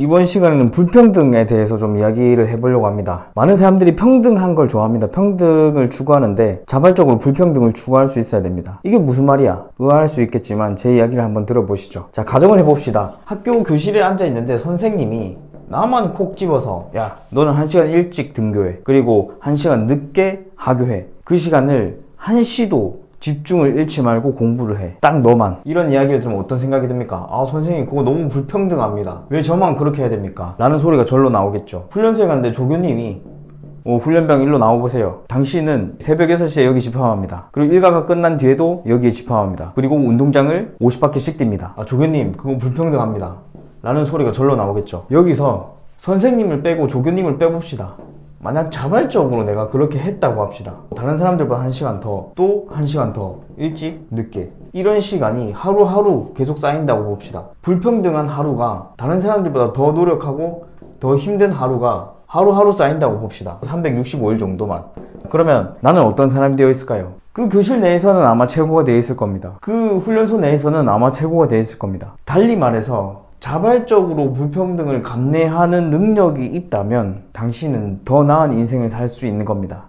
이번 시간에는 불평등에 대해서 좀 이야기를 해보려고 합니다. 많은 사람들이 평등한 걸 좋아합니다. 평등을 추구하는데 자발적으로 불평등을 추구할 수 있어야 됩니다. 이게 무슨 말이야? 의아할 수 있겠지만 제 이야기를 한번 들어보시죠. 자, 가정을 해봅시다. 학교 교실에 앉아 있는데 선생님이 나만 콕 집어서 야 너는 한 시간 일찍 등교해 그리고 한 시간 늦게 하교해 그 시간을 한 시도 집중을 잃지 말고 공부를 해. 딱 너만. 이런 이야기를 들으면 어떤 생각이 듭니까? 아, 선생님, 그거 너무 불평등합니다. 왜 저만 그렇게 해야 됩니까? 라는 소리가 절로 나오겠죠. 훈련소에 갔는데 조교님이 오, 훈련병 일로 나와보세요. 당신은 새벽 6시에 여기 집합합니다. 그리고 일과가 끝난 뒤에도 여기에 집합합니다. 그리고 운동장을 50바퀴씩 뜁니다. 아, 조교님, 그건 불평등합니다. 라는 소리가 절로 나오겠죠. 여기서 선생님을 빼고 조교님을 빼봅시다. 만약 자발적으로 내가 그렇게 했다고 합시다. 다른 사람들보다 한 시간 더, 또 한 시간 더, 일찍, 늦게. 이런 시간이 하루하루 계속 쌓인다고 봅시다. 불평등한 하루가 다른 사람들보다 더 노력하고 더 힘든 하루가 하루하루 쌓인다고 봅시다. 365일 정도만. 그러면 나는 어떤 사람이 되어 있을까요? 그 교실 내에서는 아마 최고가 되어 있을 겁니다. 그 훈련소 내에서는 아마 최고가 되어 있을 겁니다. 달리 말해서 자발적으로 불평등을 감내하는 능력이 있다면 당신은 더 나은 인생을 살 수 있는 겁니다.